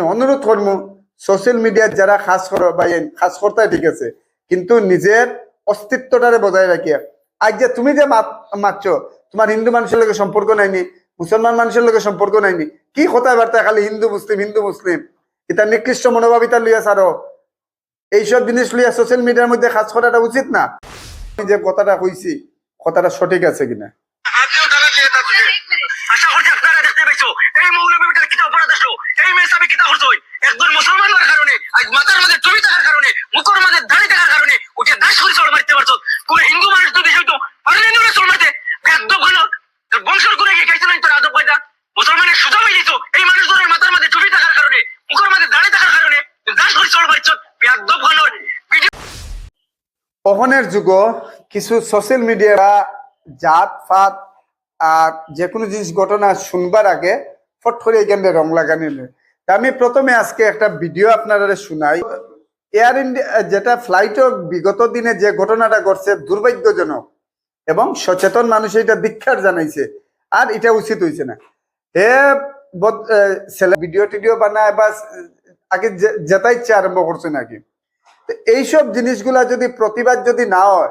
অনুরোধ করব সোশ্যাল মিডিয়ার যারা খাস করো বা খাস করতে ঠিক আছে, কিন্তু নিজের অস্তিত্বটারে বজায় রাখিয়া। আজ যে তুমি যে মাত- মারছো তোমার হিন্দু মানুষের লগে সম্পর্ক নাইনি, মুসলমান মানুষের লগে সম্পর্ক নাইনি, কি কথা বার্তা, খালি হিন্দু মুসলিম হিন্দু মুসলিম। এটা নিকৃষ্ট মনোভাব এটা লইয়া সারো এইসব জিনিস লইয়া সোশ্যাল মিডিয়ার মধ্যে খাস করাটা উচিত না? আমি যে কথাটা কইছি, কথাটা সঠিক আছে কিনা? আশা করছি আপনারা দেখতে পাইছো। এই মৌলবী বেটার কিতা অপরাধ আসলো সাবে কিতা একজন মুসলমান হওয়ার কারণে, আজ মাথার মাঝে টুপি থাকার কারণে মাঝে দাড়ি থাকার কারণে ওকে দাস করে চড় মারতে কোন হিন্দু মানুষ তো দেশ না চড় মারতে? বংশের করে গিয়ে তোর আদব পয়দা? মুসলমানের সুযোগ হয়ে দিত এই মাথার মাঝে টুপি থাকার কারণে মাঝে দাড়ি থাকার কারণে দাস করে চড় ভিডিও অহনের যুগ, কিছু সোশ্যাল মিডিয়া জাত, ফাত, আর যে কোনো জিনিস ঘটনা শুনবার আগে ফট করে এখানে রং লাগানি নেই তা আমি প্রথমে আজকে একটা ভিডিও আপনারা শুনাই। এয়ার ইন্ডিয়া যেটা ফ্লাইটও বিগত দিনে যে ঘটনাটা ঘটছে, দুর্ভাগ্যজনক এবং সচেতন মানুষ এটা দীক্ষার জানাইছে। আর এটা উচিত হয়েছে না। হে ছেলে ভিডিও টিডিও বানায় বা আগে যে- যেটা ইচ্ছা আরম্ভ করছে নাকি? এইসব জিনিসগুলা যদি প্রতিবাদ যদি না হয়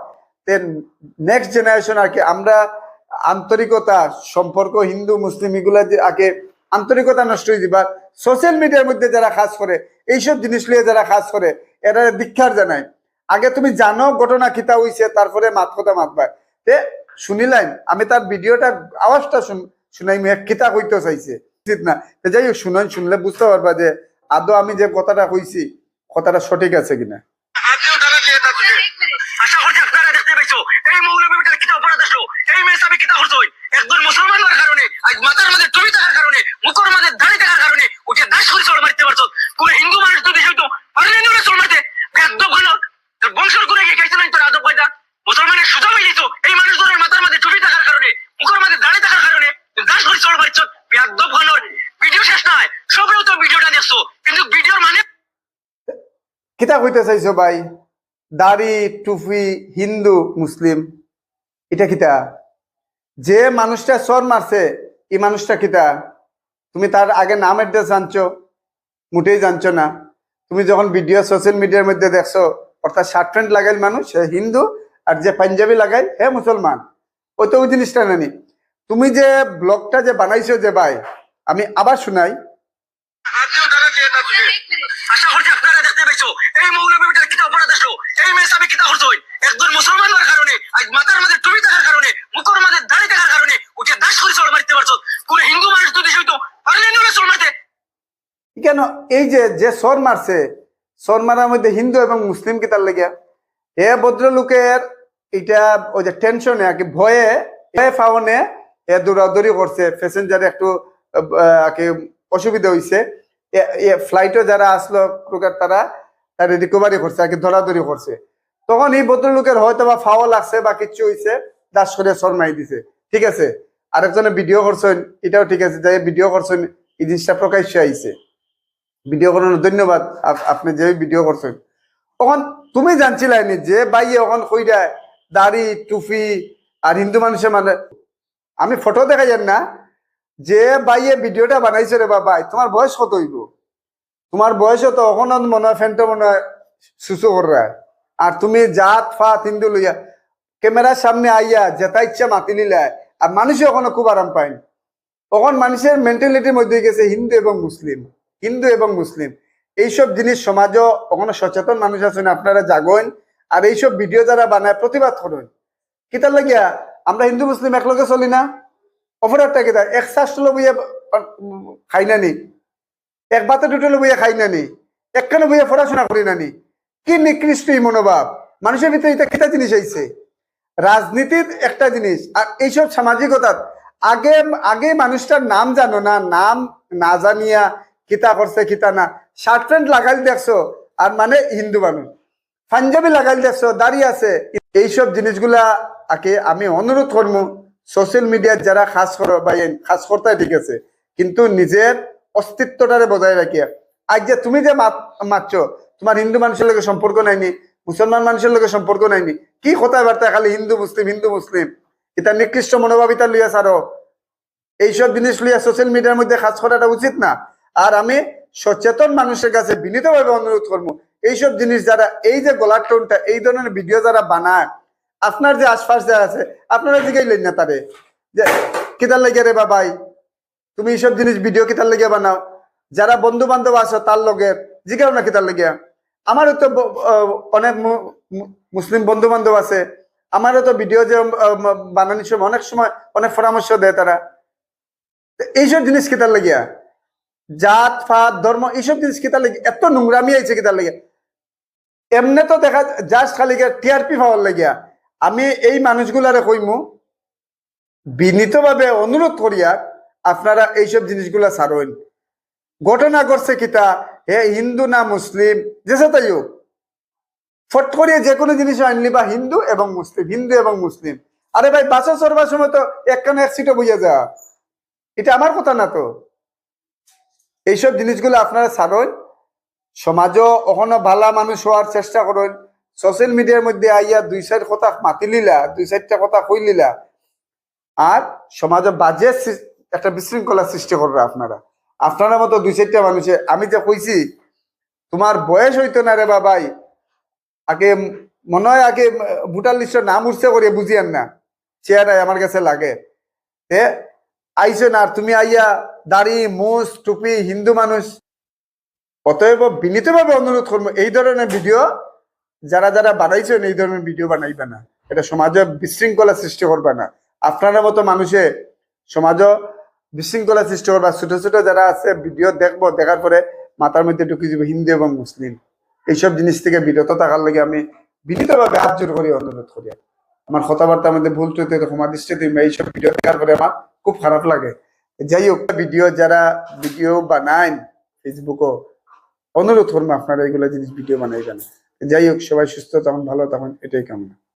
নেক্সট জেনারেশন আর কি, আমরা আন্তরিকতা, সম্পর্ক, হিন্দু, মুসলিম, এগুলা যে আগে আন্তরিকতা নষ্ট হয়ে যাবা। সোশ্যাল মিডিয়ার মধ্যে যারা কাজ করে, এইসব জিনিস নিয়ে যারা কাজ করে, এরা দীক্ষার জানায়। আগে তুমি জানো ঘটনা কিতা হইছে, তারপরে মাত কথা মাতবা। তে শুনিলাম, আমি তার ভিডিওটা, আওয়াজটা শুন, শুনাই কিতা কইতে চাইছে। উচিত না। যাই হোক, শুনেন, শুনলে বুঝতে পারবা যে আদৌ আমি যে কথাটা কইছি, কথাটা সঠিক আছে কিনা আপনিও তারা চেয়ে থাকছে আশা করছি আপনারা দেখতে পাইছো এই মৌলবী বেটার কিতা অপরাধ আসলো এই মেয়ে সাবে কিতা করছ একজন মুসলমান হওয়ার কারণে, আজ মাথার মাঝে টুপি থাকার কারণে, মুখের মাঝে দাড়ি থাকার কারণে ওকে দাস করে চড় মারতে পারছ কোন হিন্দু মানুষ দেশ হইতো পারলেন না চড় মারতে? একদম ভালো বংশের করে গিয়ে খাইছে তোর আদব পয়দা মুসলমানের সুযোগ হয়ে এই মানুষজনের মাথার মাঝে টুপি থাকার কারণে, মুখের মাঝে দাড়ি থাকার কারণে দাস করে চড় মারছো। একদম ভালো ভিডিও শেষ নয়, সবেও তো ভিডিওটা দেখছ। কিন্তু ভিডিওর মানে কিতা কইতে চাইছো ভাই? দাড়ি, টুপি, হিন্দু, মুসলিম, এটা কিতা? যে মানুষটা সর মারছে, এই মানুষটা কিতা? তুমি তার আগে নাম অ্যাড্রেস জানছো, মোটেই জানছো না। তুমি যখন ভিডিও সোশ্যাল মিডিয়ার মধ্যে দেখছ, অর্থাৎ শার্ট প্যান্ট লাগাইল মানুষ, সে হিন্দু, আর যে পাঞ্জাবি লাগাই হে মুসলমান। ওই তো ওই জিনিসটা নানি তুমি যে ব্লগটা যে বানাইছো যে ভাই, আমি আবার শুনাই। আশা করছি আপনারা দেখতে পাইছো এই মৌলবী বেটার কিতা অপরাধ আসলো? এই মেয়ে সাবে কিতা করছ একজন মুসলমান হওয়ার কারণে, আজ মাথার মাঝে টুপি থাকার কারণে মুখের মাঝে দাড়ি থাকার কারণে ওকে দাস করে চড় মারতে পারছ কোন হিন্দু মানুষ তো দেশ হইতো পারলেন না চড় মারতে কেন? এই যে যে সর মারছে সর মারার মধ্যে হিন্দু এবং মুসলিম কি তার লেগে এ ভদ্রলোকের এটা, ওই যে টেনশনে আর কি ভয়ে ভয়ে ফাওনে এ দৌড়াদৌড়ি করছে প্যাসেঞ্জার একটু অসুবিধা হয়েছে ফ্লাইটও যারা আসলো ক্রুকার তারা তারা রিকভারি করছে, আর কি ধরাধরি করছে। তখন এই ভদ্রলোকের হয়তো বা ফাও লাগছে বা কিচ্ছু হয়েছে দাস করে সর মাই দিছে। ঠিক আছে? আরেকজনে ভিডিও করছেন, এটাও ঠিক আছে যাই ভিডিও করছেন, এই জিনিসটা প্রকাশ্যে আইছে। ভিডিও করানোর ধন্যবাদ। আপ- আপনি যে ভিডিও করছেন। তখন তুমি জানছিলাইনি যে বাইয়ে এখন কইরা দাড়ি, টুপি আর হিন্দু মানুষের মানে আমি ফটো দেখা যান না। যে বাইয়ে ভিডিওটা বানাইছে রে বাবা তোমার বয়স কত হইব? তোমার বয়স তো এখন মনে হয় ফ্যানটা মনে হয় সুসু করা আর তুমি জাত, ফাত, হিন্দু লইয়া ক্যামেরার সামনে আইয়া যেটা ইচ্ছা মাতি নিলে, আর মানুষও এখনও খুব আরাম পায়। তখন মানুষের মেন্টালিটির মধ্যে গেছে হিন্দু এবং মুসলিম। হিন্দু এবং মুসলিম। এইসব জিনিস সমাজও কখনো সচেতন মানুষ আছেন আপনারা জাগেন আর এইসব ভিডিও যারা বানায়, প্রতিবাদ করেন কিতার লাগিয়া? আমরা হিন্দু, মুসলিম একলগে চলি না? অপরাধটা কিতা এক শ্বাসটো বইয়া খাই না নি? এক বাতে দুটো বইয়া খাই না নি? একখানে বইয়া পড়াশোনা করি না নি? কি নিকৃষ্ট এই মনোভাব? মানুষের ভিতরে এটা কিতা জিনিস আইছে রাজনীতির একটা জিনিস। আর এইসব সামাজিকতার আগে আগে মানুষটার নাম জানো না? নাম না জানিয়া কিতা করছে কিতা না। শার্ট প্যান্ট লাগাই দেখছ আর মানে হিন্দু মানুষ পাঞ্জাবি লাগাই দেখছ দাঁড়িয়ে আছে। এইসব জিনিসগুলা আগে আমি অনুরোধ করব সোশ্যাল মিডিয়ার যারা খাস করো বা খাস করতে ঠিক আছে, কিন্তু নিজের অস্তিত্বটারে বজায় রাখিয়া আজ যে তুমি যে মারছো তোমার হিন্দু মানুষের লগে সম্পর্ক নাইনি মুসলমান মানুষের লগে সম্পর্ক নাইনি কি কথা বার্তা খালি হিন্দু মুসলিম হিন্দু মুসলিম এটা নিকৃষ্ট মনোভাব এটা লইয়া সারো এইসব জিনিস লইয়া সোশ্যাল মিডিয়ার মধ্যে কাজ করাটা উচিত না? আর আমি সচেতন মানুষের কাছে বিনীতভাবে অনুরোধ করব, এইসব জিনিস যারা, এই যে গলার টোনটা, এই ধরনের ভিডিও যারা বানায়, আপনার যে আশপাশ যারা আছে, আপনারা জিগাইলেন না তারে? যে, কিতার লাগে রে বাবাই, তুমি এইসব জিনিস ভিডিও কিতার লেগে বানাও? যারা বন্ধু বান্ধব আছো, তার লগে, জিগাও না কিতার লেগে। আমারও তো অনেক মুসলিম বন্ধু বান্ধব আছে, আমারও তো ভিডিও যে বানানোর সময়, অনেক সময় অনেক পরামর্শ দেয় তারা। এইসব জিনিস কিতার লাগিয়া জাত, ফাত, ধর্ম, এইসব জিনিস কিতার লাগে এত নোংরামি আইছে কিতার লাগে। এমনি তো দেখা জাস্ট খালি টিআরপি পাওয়ার লাগিয়া। আমি এই মানুষগুলারে কইমু, বিনীতভাবে অনুরোধ করিয়া আপনারা এইসব জিনিসগুলা ছাড়েন ঘটনা করছে কিতা, হে হিন্দু না মুসলিম যেসে তাই হোক। ফট করিয়ে যে কোনো জিনিস আনলি বা হিন্দু এবং মুসলিম, হিন্দু এবং মুসলিম। আরে ভাই, বাসা চড়বার সময় তো একখানে এক সিটে বুঝে যা। এটা আমার কথা না তো। এইসব জিনিসগুলো আপনারা ছাড়েন। সমাজও ওখানে ভালা মানুষ হওয়ার চেষ্টা করেন। সোশ্যাল মিডিয়ার মধ্যে আইয়া দুই সাইড কথা মাতি লিলা, দুই সাইডটা কথা কই লিলা। আর সমাজে বাজে একটা বিশৃঙ্খলা সৃষ্টি করবে আপনারা। আপনারা মতো দুই চারটা মানুষে, আমি যে কইছি, তোমার বয়স হইতো না রে বাবাই। আগে মনে হয় আগে ভোটার লিস্টের নাম উঠছে করে বুঝিয়েন না। চেয়ারাই আমার কাছে লাগে। আইসো না তুমি আইয়া দাড়ি মুস টুপি, হিন্দু মানুষ। অতএব বিনীতভাবে অনুরোধ করব, এই ধরনের ভিডিও যারা যারা বানাইছেন, এই ধরনের ভিডিও বানাইবে না। এটা সমাজে বিশৃঙ্খলা সৃষ্টি করবে না। আপনারা মতো মানুষে সমাজও বিশৃঙ্খলা সৃষ্টি করবে। ছোট ছোট যারা আছে, ভিডিও দেখব, দেখার পরে মাথার মধ্যে ঢুকে যাবে হিন্দু এবং মুসলিম। এইসব জিনিস থেকে বিরত থাকার লাগে আমি বিনীতভাবে হাত জোর করি, অনুরোধ করি। আমার কথাবার্তার মধ্যে ভুল ত্রুটি, ক্ষমা দৃষ্টিতে এইসব ভিডিও দেখার পরে আমার খুব খারাপ লাগে। যাই হোক, ভিডিও যারা ভিডিও বানায় ফেসবুকও অনুরোধ করব আপনারা এইগুলো জিনিস ভিডিও বানাই বানাইবেন যাই হোক, সবাই সুস্থ তখন ভালো তখন এটাই কামনা।